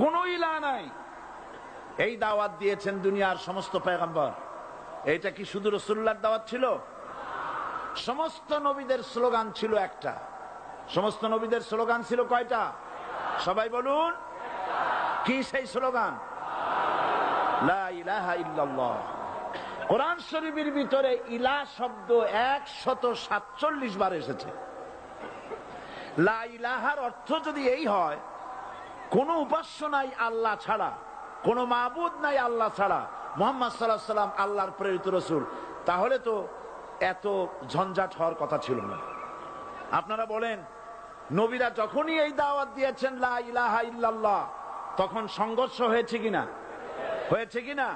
কোন ইলা নাই। এই দাওয়াত দিয়েছেন দুনিয়ার সমস্ত পেগম্বর এটা কি শুধু রসুল্লাহর দাওয়াত ছিল? সমস্ত নবীদের স্লোগান ছিল একটা। সমস্ত নবীদের স্লোগান ছিল কয়টা? সবাই বলুন। কি সেই স্লোগান? কোরআন শরীফের ভিতরে ইলা শব্দ একশত সাতচল্লিশ বার এসেছে। লা ইলাহার অর্থ যদি এই হয় কোন উপাস্য নাই আল্লাহ ছাড়া, কোন মাবুদ নাই আল্লাহ ছাড়া। মোহাম্মদ সাল্লাহ সাল্লাম আল্লাহর প্রেরিত রসুল। তাহলে তো এত ঝঞ্ঝাট হওয়ার কথা ছিল না। আপনারা বলেন, নবীরা যখনই এই দাওয়াত দিয়েছেন, লা ইলাহা ইল্লাল্লাহ, তখন সংঘর্ষ হয়েছে কিনা? হয়েছে কিনা?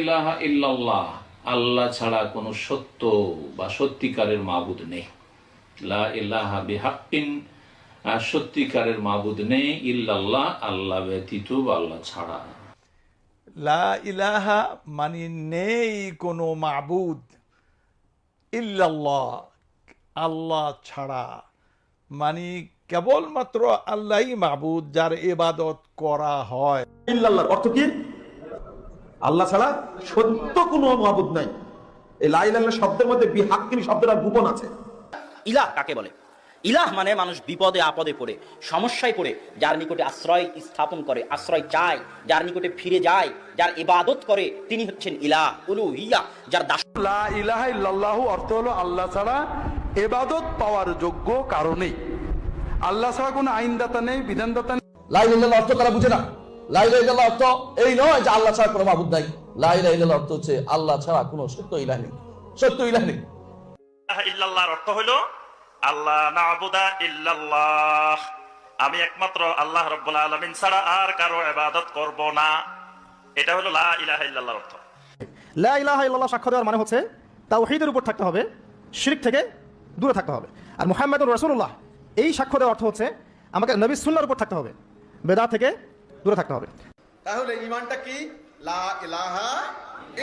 ইলাহা ইল্লাল্লাহ, আল্লাহ ছাড়া কোনো সত্য বা সত্যিকারের মাবুদ নেই। লা ইলাহা বিহাক্কিন সত্যিকারের মাবুদ নেই ইল্লাল্লাহ আল্লাহ ব্যতীত বা আল্লাহ ছাড়া। লা ইলাহা মানে নেই কোনো মাবুদ। ইল্লাল্লাহ আল্লাহ ছাড়া। মানে কেবলমাত্র আল্লাহই মাবুদ যার ইবাদত করা হয়। ইল্লাল্লাহর অর্থ কি? আল্লাহ ছাড়া সত্য কোনো মাবুদ নাই। এই লা ইলাহা শব্দের মধ্যে বিহাক্কিনী শব্দটা গোপন আছে। ইলাহ কাকে বলে? ইলাহ মানে মানুষ বিপদে আপদে পড়ে সমস্যায় পড়ে যার নিকটে আশ্রয় স্থাপন করে আশ্রয় চায় যার নিকটে ফিরে যায় যার ইবাদত করে তিনি হচ্ছেন ইলাহ উলু ইয়া যার দাস লা অর্থ হলো আল্লাহ ছাড়া এবাদত পাওয়ার যোগ্য কারণেই আল্লাহ ছাড়া কোনো আইনদাতা নেই বিধানদাতা নেই। লাইলাহ অর্থ তারা বুঝে না। লাইলাহ অর্থ এই নয় যে আল্লাহ ছাড়া কোনো মাবুদ নাই। লাইলাহ অর্থ হচ্ছে আল্লাহ ছাড়া কোনো সত্য ইলাহ নেই। সত্য ইলাহ নেই। ইলাহা ইল্লাল্লাহর অর্থ হলো আল্লাহ নাবুদা ইল্লাল্লাহ। আমি একমাত্র আল্লাহ রব্বুল আলামিন ছাড়া আর কারও ইবাদত করব না। এটা হলো লা ইলাহা ইল্লাল্লাহর অর্থ। লা ইলাহা ইল্লাল্লাহ সাক্ষ্য দেওয়ার মানে হচ্ছে তাওহীদের উপর থাকতে হবে শিরক থেকে দূরে থাকতে হবে। আর মুহাম্মদুর রাসূলুল্লাহ এই সাক্ষ্য দেওয়ার অর্থ হচ্ছে আমাকে নবী সুন্নাহর উপর থাকতে হবে বেদা থেকে দূরে থাকতে হবে। তাহলে ইমানটা কি? লা ইলাহা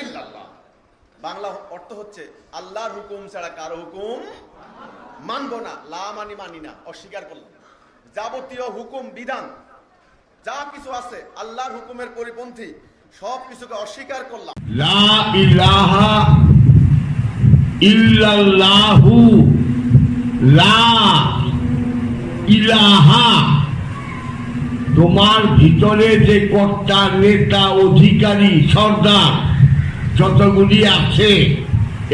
ইল্লাল্লাহ। বাংলা অর্থ হচ্ছে আল্লাহর হুকুম ছাড়া কারও হুকুম মানবো না, লা মানি মানি না, অস্বীকার করলাম। যাবতীয় হুকুম, বিধান, যা কিছু আছে, আল্লাহর হুকুমের পরিপন্থী, সব কিছুকে অস্বীকার করলাম। লা ইলাহা ইল্লাল্লাহু, লা ইলাহা। তোমার ভিতরে যে কর্তা, নেতা, অধিকারী, সর্দার, যতগুলি আছে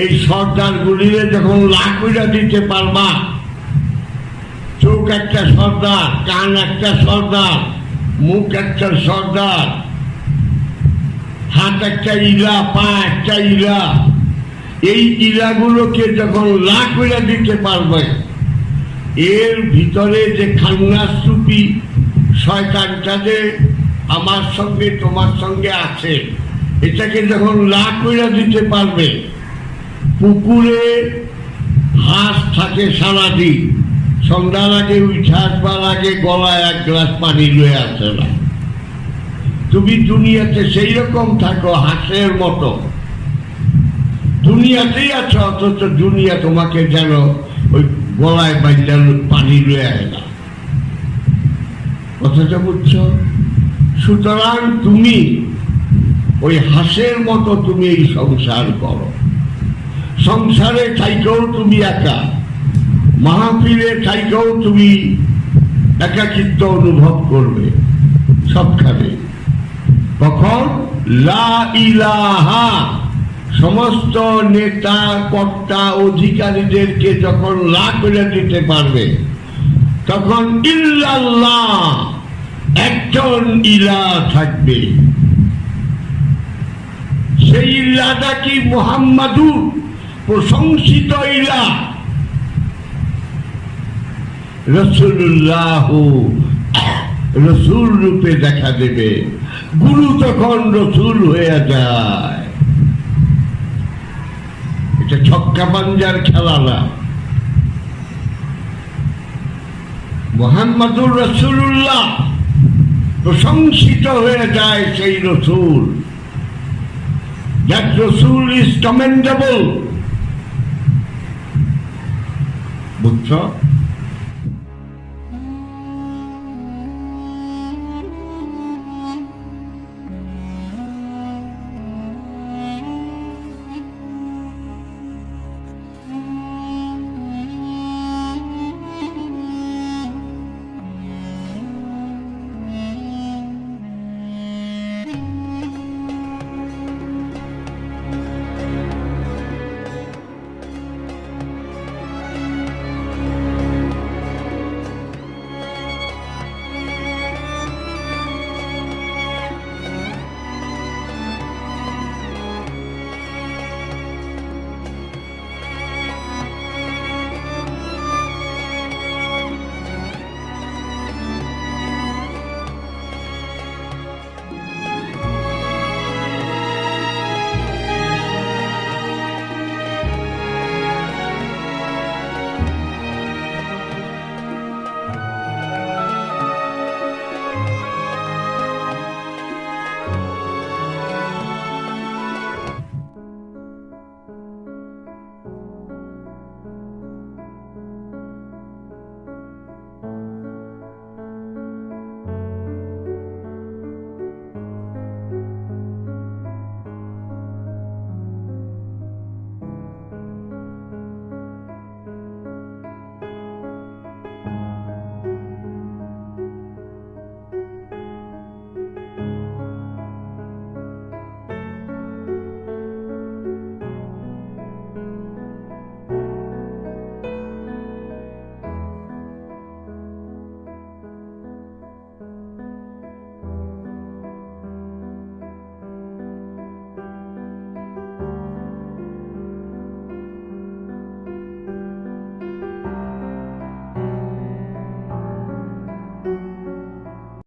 এই সর্দারগুলিরে যখন লাকুইরা দিতে পারবা, চোখ একটা সর্দার, কান একটা সর্দার, মুখ একটা সর্দার, হাত একটা ইলা পা একটা ইলা এই ইলাগুলোকে যখন লা করে দিতে পারবে, এর ভিতরে যে খান্নাসুপি শয়তানটা যে আমার সঙ্গে, তোমার সঙ্গে আছে, এটাকে যখন লা করে দিতে পারবে পুকুরে হাঁস থাকে সারাদিন। সন্ধ্যার আগে উঠে আসবার আগে গলায় এক গ্লাস পানি লয়ে আসে না। তুমি দুনিয়াতে সেই রকম থাকো, হাঁসের মতো। দুনিয়াতেই আছো, অথচ দুনিয়া তোমাকে যেন ওই গলায় বাইজার পানি লয়ে আয় না। কথাটা বুঝছ? সুতরাং তুমি ওই হাঁসের মতো তুমি এই সংসার করো। সংসারে থাইকেও তুমি একা। মাহফিলে থাইকেও তুমি একাকিত্ব অনুভব করবে সবখানে। তখন লা ইলাহা। সমস্ত নেতা, কর্তা, অধিকারীদেরকে যখন লা করে দিতে পারবে, তখন ইল্লাল্লাহ একজন ইলা থাকবে। সেই ইল্লাটা কি মোহাম্মদুর? প্রশংসিত ইলা রসুল্লাহ রসুল রূপে দেখা দেবে। গুরু তখন রসুল হয়ে যায়। এটা ছক্কা পাঞ্জার খেলা না। মোহাম্মদুর রসুল্লাহ প্রশংসিত হয়ে যায় সেই রসুল। দ্যাট রসুল ইজ commendable. বুঝছ